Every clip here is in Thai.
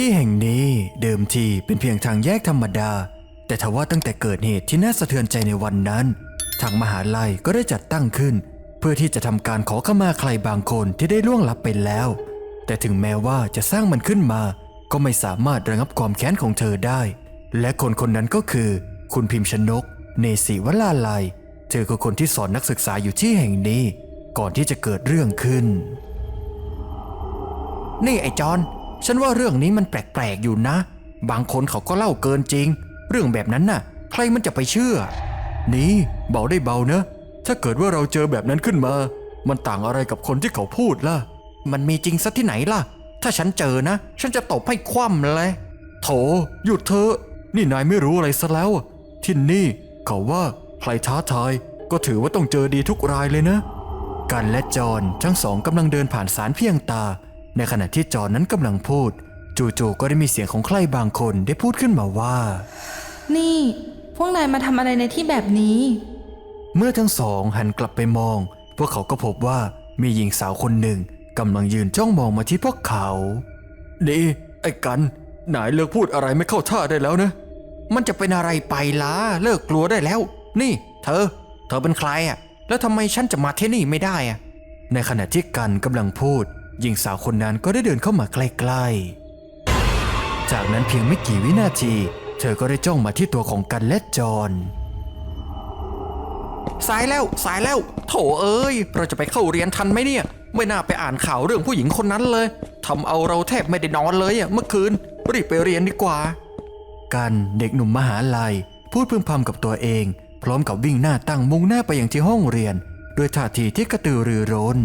ที่แห่งนี้เดิมทีเป็นเพียงทางแยกธรรมดา แต่ทว่าตั้งแต่เกิดเหตุที่น่าสะเทือนใจในวันนั้น ทางมหาลัยก็ได้จัดตั้งขึ้น เพื่อที่จะทำการขอขมาใครบางคนที่ได้ล่วงลับไปแล้ว แต่ถึงแม้ว่าจะสร้างมันขึ้นมา ก็ไม่สามารถระงับความแค้นของเธอได้ และคนคนนั้นก็คือ คุณพิมพ์ชนก เนศิวลาลัย เธอคือคนที่สอนนักศึกษาอยู่ที่แห่งนี้ ก่อนที่จะเกิดเรื่องขึ้น นี่ไอ้จอน ฉันว่าเรื่องนี้มันแปลกๆอยู่นะ บางคนเขาก็เล่าเกินจริง เรื่องแบบนั้นน่ะ ใครมันจะไปเชื่อ นี่เบาได้เบานะ ถ้าเกิดว่าเราเจอแบบนั้นขึ้นมา มันต่างอะไรกับคนที่เขาพูดล่ะ มันมีจริงซะที่ไหนล่ะ ถ้าฉันเจอนะ ฉันจะตบให้คว่ำเลยโถหยุดเถอะ นี่นายไม่รู้อะไรซะแล้วที่นี่ เขาว่าใครท้าทายก็ถือว่าต้องเจอดีทุกรายเลยนะ กันและจอนทั้งสองกำลังเดินผ่านสารเพียงตา ในขณะที่จอนนั้นกำลังพูด จู่ๆก็ได้มีเสียงของใครบางคนได้พูดขึ้นมาว่า นี่ พวกนายมาทำอะไรในที่แบบนี้ เมื่อทั้งสองหันกลับไปมอง พวกเขาก็พบว่ามีหญิงสาวคนหนึ่งกำลังยืนจ้องมองมาที่พวกเขาดีไอ้กันนายเลิกพูดอะไรไม่เข้าท่าได้แล้วนะ มันจะเป็นอะไรไปล่ะเลิกกลัวได้แล้ว นี่ เธอ เธอเป็นใครอะ แล้วทำไมฉันจะมาที่นี่ไม่ได้อะ ในขณะที่กันกำลังพูด หญิงสาวคนนั้นก็ได้เดินเข้ามาใกล้ๆ จากนั้นเพียงไม่กี่วินาที เธอก็ได้จ้องมาที่ตัวของกันและจอนสายแล้วสายแล้วโถเอ้ย เราจะไปเข้าเรียนทันไหมเนี่ย ไม่น่าไปอ่านข่าวเรื่องผู้หญิงคนนั้นเลยทำเอาเราแทบไม่ได้นอนเลยอะเมื่อคืนรีบไปเรียนดีกว่า กันเด็กหนุ่มมหาลัย พูดพึมพำกับตัวเอง พร้อมกับวิ่งหน้าตั้งมุ่งหน้าไปยังที่ห้องเรียน ด้วยท่าทีที่กระตือรือร้น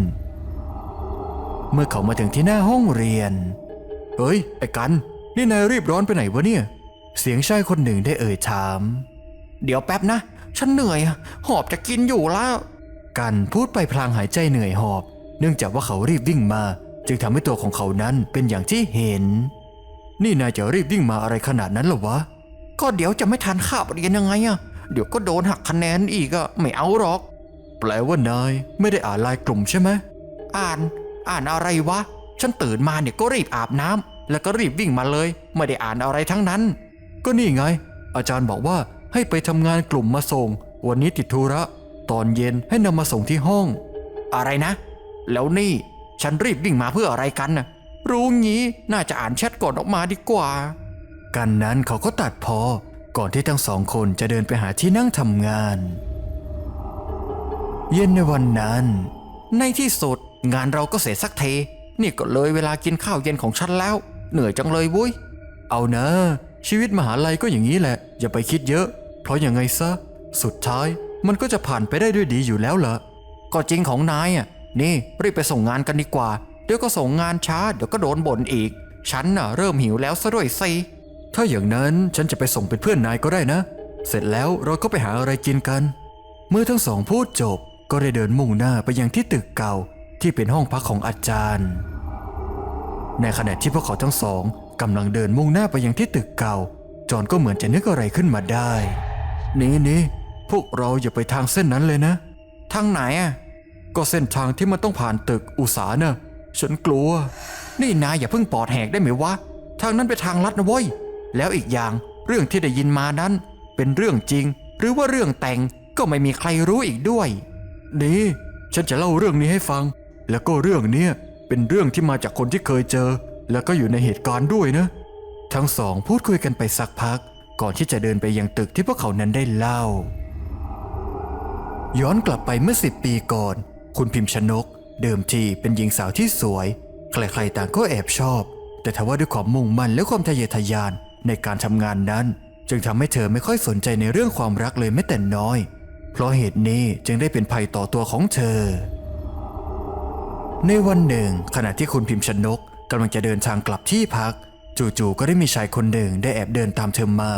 เมื่อเขามาถึงที่หน้าห้องเรียน เฮ้ย ไอ้กัน นี่นายรีบร้อนไปไหนวะเนี่ย เสียงชายคนหนึ่งได้เอ่ยถาม เดี๋ยวแป๊บนะ ฉันเหนื่อย หอบจะกินอยู่แล้ว กันพูดไปพลางหายใจเหนื่อยหอบ เนื่องจากว่าเขารีบวิ่งมา จึงทำให้ตัวของเขานั้นเป็นอย่างที่เห็น นี่นายจะรีบวิ่งมาอะไรขนาดนั้นหรอวะ ก็เดี๋ยวจะไม่ทันคาบเรียนยังไงอะเดี๋ยวก็โดนหักคะแนนอีกอะไม่เอาหรอก แปลว่านายไม่ได้อ่านลายกลุ่มใช่ไหม อ่าน อ่านอะไรวะ ฉันตื่นมาเนี่ยก็รีบอาบน้ำแล้วก็รีบวิ่งมาเลย ไม่ได้อ่านอะไรทั้งนั้น ก็นี่ไง อาจารย์บอกว่าให้ไปทำงานกลุ่มมาส่ง วันนี้ติดธุระ ตอนเย็นให้นำมาส่งที่ห้อง อะไรนะ แล้วนี่ฉันรีบวิ่งมาเพื่ออะไรกันน่ะ รู้งี้น่าจะอ่านแชทก่อนออกมาดีกว่า กันนั้นเขาก็ตัดพอ ก่อนที่ทั้งสองคนจะเดินไปหาที่นั่งทำงาน เย็นในวันนั้น ในที่สุด งานเราก็เสร็จสักเท นี่ก็เลยเวลากินข้าวเย็นของฉันแล้ว เหนื่อยจังเลยวุ้ย เอานะ ชีวิตมหาลัยก็อย่างนี้แหละ อย่าไปคิดเยอะ เพราะยังไงซะ สุดท้ายมันก็จะผ่านไปได้ด้วยดีอยู่แล้วล่ะก็จริงของนายอะ นี่รีบไปส่งงานกันดีกว่า เดี๋ยวก็ส่งงานช้าเดี๋ยวก็โดนบ่นอีก ฉันน่ะเริ่มหิวแล้วซะด้วยสิ ถ้าอย่างนั้นฉันจะไปส่งเป็นเพื่อนนายก็ได้นะ เสร็จแล้วเราก็ไปหาอะไรกินกัน เมื่อทั้งสองพูดจบก็ได้เดินมุ่งหน้าไปยังที่ตึกเก่า ที่เป็นห้องพักของอาจารย์ ในขณะที่พวกเขาทั้งสองกำลังเดินมุ่งหน้าไปยังที่ตึกเก่า จอห์นก็เหมือนจะนึกอะไรขึ้นมาได้นี่นี่พวกเราอย่าไปทางเส้นนั้นเลยนะ ทางไหนอะ ก็เส้นทางที่มันต้องผ่านตึกอุสาเนะ่ะฉันกลัว นี่นายอย่าเพิ่งปอดแหกได้ไหมวะ ทางนั้นไปทางลัดนะเว้ย แล้วอีกอย่างเรื่องที่ได้ยินมานั้น เป็นเรื่องจริง หรือว่าเรื่องแต่งก็ไม่มีใครรู้อีกด้วย นี่ ฉันจะเล่าเรื่องนี้ให้ฟัง แล้วก็เรื่องเนี้ยเป็นเรื่องที่มาจากคนที่เคยเจอ แล้วก็อยู่ในเหตุการณ์ด้วยนะ ทั้งสองพูดคุยกันไปสักพัก ก่อนที่จะเดินไปยังตึกที่พวกเขานั้นได้เล่า ย้อนกลับไปเมื่อสิบปีก่อน คุณพิมพ์ชนก เดิมทีเป็นหญิงสาวที่สวย ใครๆต่างก็แอบชอบ แต่ทว่าด้วยความมุ่งมั่นและความทะเยอทะยานในการทำงานนั้น จึงทำให้เธอไม่ค่อยสนใจในเรื่องความรักเลยแม้แต่น้อย เพราะเหตุนี้จึงได้เป็นภัยต่อตัวของเธอ ในวันหนึ่ง ขณะที่คุณพิมพ์ชนกกำลังจะเดินทางกลับที่พัก จู่ๆก็ได้มีชายคนหนึ่งได้แอบเดินตามเธอมา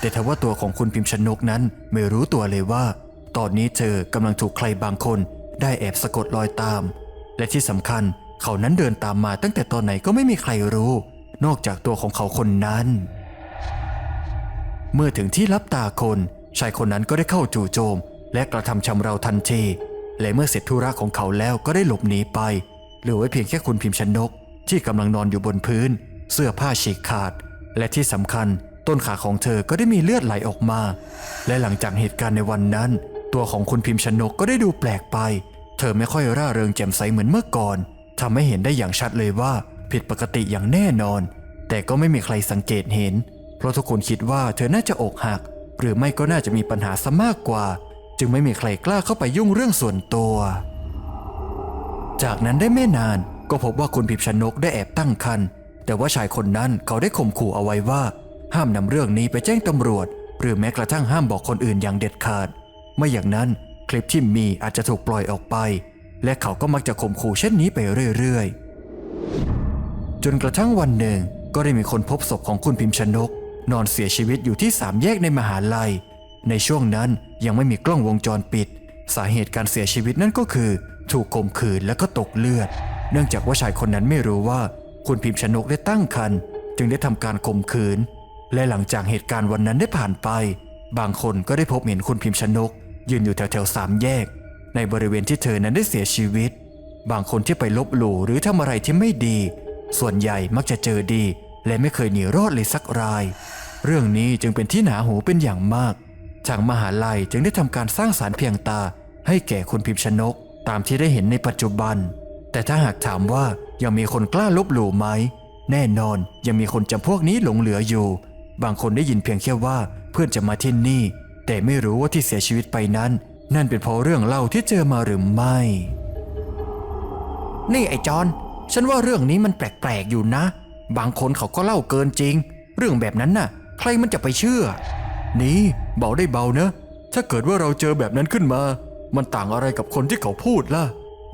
แต่ทว่าตัวของคุณพิมพ์ชนกนั้นไม่รู้ตัวเลยว่า ตอนนี้เธอกำลังถูกใครบางคน ได้แอบสะกดรอยตาม และที่สำคัญเขานั้นเดินตามมาตั้งแต่ตอนไหนก็ไม่มีใครรู้ นอกจากตัวของเขาคนนั้น เมื่อถึงที่รับตาคนชายคนนั้นก็ได้เข้าจู่โจม และกระทำชำเราทันที และเมื่อเสร็จธุระของเขาแล้วก็ได้หลบหนีไปเหลือไว้เพียงแค่คุณพิมพ์ชนก ที่กำลังนอนอยู่บนพื้น เสื้อผ้าฉีกขาด และที่สำคัญ ต้นขาของเธอก็ได้มีเลือดไหลออกมา และหลังจากเหตุการณ์ในวันนั้น ตัวของคุณพิมพ์ชนกก็ได้ดูแปลกไป เธอไม่ค่อยร่าเริงแจ่มใสเหมือนเมื่อก่อนทำให้เห็นได้อย่างชัดเลยว่า ผิดปกติอย่างแน่นอน แต่ก็ไม่มีใครสังเกตเห็น เพราะทุกคนคิดว่าเธอน่าจะอกหัก หรือไม่ก็น่าจะมีปัญหาซะมากกว่า จึงไม่มีใครกล้าเข้าไปยุ่งเรื่องส่วนตัว จากนั้นได้ไม่นานก็พบว่าคุณพิมพ์ชนกได้แอบตั้งครรภ์แต่ว่าชายคนนั้นเขาได้ข่มขู่เอาไว้ว่า ห้ามนำเรื่องนี้ไปแจ้งตำรวจ หรือแม้กระทั่งห้ามบอกคนอื่นอย่างเด็ดขาด ไม่อย่างนั้นคลิปที่มีอาจจะถูกปล่อยออกไป และเขาก็มักจะข่มขู่เช่นนี้ไปเรื่อยๆ จนกระทั่งวันหนึ่งก็ได้มีคนพบศพของคุณพิมพ์ชนก นอนเสียชีวิตอยู่ที่สามแยกในมหาลัย ในช่วงนั้นยังไม่มีกล้องวงจรปิด สาเหตุการเสียชีวิตนั่นก็คือ ถูกข่มขืนแล้วก็ตกเลือด เนื่องจากว่าชายคนนั้นไม่รู้ว่าคุณพิมพ์ชนกได้ตั้งครรภ์จึงได้ทำการข่มขืน และหลังจากเหตุการณ์วันนั้นได้ผ่านไป บางคนก็ได้พบเห็นคุณพิมพ์ชนก ยืนอยู่แถวๆสามแยก ในบริเวณที่เธอนั้นได้เสียชีวิต บางคนที่ไปลบหลู่หรือทำอะไรที่ไม่ดี ส่วนใหญ่มักจะเจอดี และไม่เคยหนีรอดเลยสักราย เรื่องนี้จึงเป็นที่หนาหูเป็นอย่างมาก ทางมหาลัยจึงได้ทำการสร้างสารเพียงตา ให้แก่คุณพิมพ์ชนก ตามที่ได้เห็นในปัจจุบัน แต่ถ้าหากถามว่ายังมีคนกล้าลบหลู่ไหม แน่นอนยังมีคนจำพวกนี้หลงเหลืออยู่ บางคนได้ยินเพียงแค่ว่าเพื่อนจะมาที่นี่ แต่ไม่รู้ว่าที่เสียชีวิตไปนั้น นั่นเป็นเพราะเรื่องเล่าที่เจอมาหรือไม่ นี่ไอ้จอนฉันว่าเรื่องนี้มันแปลกๆอยู่นะ บางคนเขาก็เล่าเกินจริง เรื่องแบบนั้นน่ะ ใครมันจะไปเชื่อ นี่ เบาได้เบานะ ถ้าเกิดว่าเราเจอแบบนั้นขึ้นมา มันต่างอะไรกับคนที่เขาพูดล่ะ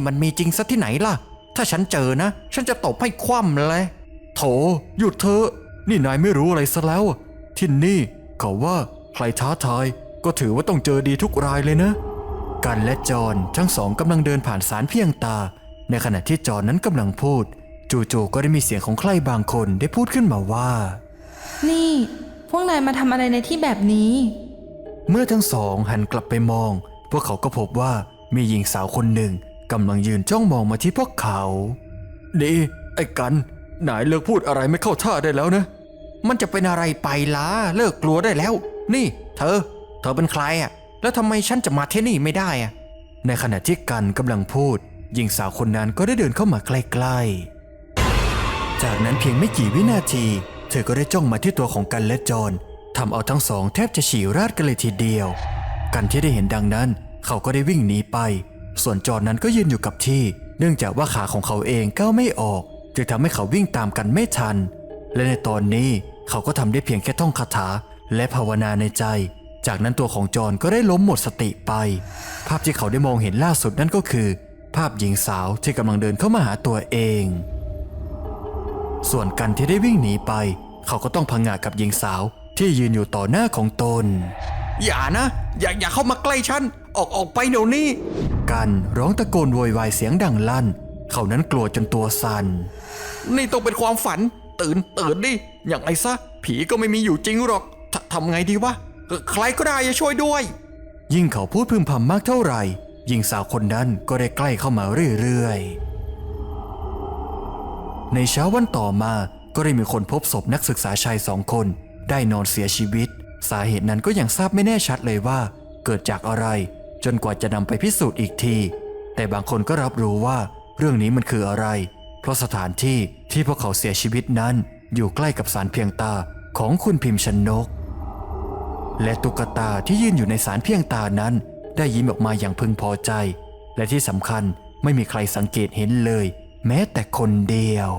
มันมีจริงซะที่ไหนล่ะ ถ้าฉันเจอนะ ฉันจะตบให้คว่ำเลยโถหยุดเถอะนี่นายไม่รู้อะไรซะแล้ว ที่นี่ เขาว่าใครท้าทายก็ถือว่าต้องเจอดีทุกรายเลยนะ กันและจอนทั้งสองกำลังเดินผ่านสารเพียงตา ในขณะที่จอนนั้นกำลังพูด จู่ๆก็ได้มีเสียงของใครบางคนได้พูดขึ้นมาว่า นี่ พวกนายมาทำอะไรในที่แบบนี้ เมื่อทั้งสองหันกลับไปมอง พวกเขาก็พบว่ามีหญิงสาวคนหนึ่งกำลังยืนจ้องมองมาที่พวกเขา นี่ ไอ้กันนายเลิกพูดอะไรไม่เข้าท่าได้แล้วนะ มันจะเป็นอะไรไปล่ะเลิกกลัวได้แล้ว นี่ เธอ เธอเป็นใครอะ แล้วทำไมฉันจะมาที่นี่ไม่ได้อะ ในขณะที่กันกำลังพูด หญิงสาวคนนั้นก็ได้เดินเข้ามาใกล้ๆ จากนั้นเพียงไม่กี่วินาที เธอก็ได้จ้องมาที่ตัวของกันและจอน ทำเอาทั้งสองแทบจะฉี่ราดกันเลยทีเดียว กันที่ได้เห็นดังนั้น เขาก็ได้วิ่งหนีไป ส่วนจอนนั้นก็ยืนอยู่กับที่ เนื่องจากว่าขาของเขาเองก้าวไม่ออก จึงทำให้เขาวิ่งตามกันไม่ทัน และในตอนนี้เขาก็ทำได้เพียงแค่ท่องคาถา และภาวนาในใจ จากนั้นตัวของจอนก็ได้ล้มหมดสติไป ภาพที่เขาได้มองเห็นล่าสุดนั่นก็คือ ภาพหญิงสาวที่กำลังเดินเข้ามาหาตัวเอง ส่วนกันที่ได้วิ่งหนีไป เขาก็ต้องพังงากับหญิงสาว ที่ยืนอยู่ต่อหน้าของตน อย่านะ อย่าอย่าเข้ามาใกล้ฉัน ออกออกไปเดี๋ยวนี้ กันร้องตะโกนโวยวายเสียงดังลั่น เขานั้นกลัวจนตัวสัน่น นี่ต้องเป็นความฝัน ตื่นตื่นดิ อย่างไรซะ ผีก็ไม่มีอยู่จริงหรอกททำไงดีวะเอ่อใครก็ได้ช่วยด้วย ยิ่งเขาพูดพึมพำมากเท่าไหร่หญิงสาวคนนั้นก็ได้ใกล้เข้ามาเรื่อยๆ ในเช้าวันต่อมาก็ได้มีคนพบศพนักศึกษาชายสองคน ได้นอนเสียชีวิต สาเหตุนั้นก็ยังทราบไม่แน่ชัดเลยว่า เกิดจากอะไร จนกว่าจะนำไปพิสูจน์อีกที แต่บางคนก็รับรู้ว่า เรื่องนี้มันคืออะไร เพราะสถานที่ที่พวกเขาเสียชีวิตนั้น อยู่ใกล้กับสารเพียงตาของคุณพิมพ์ชนก และตุ๊กตาที่ยืนอยู่ในสารเพียงตานั้น ได้ยิ้มออกมาอย่างพึงพอใจ และที่สำคัญไม่มีใครสังเกตเห็นเลย แม้แต่คนเดียว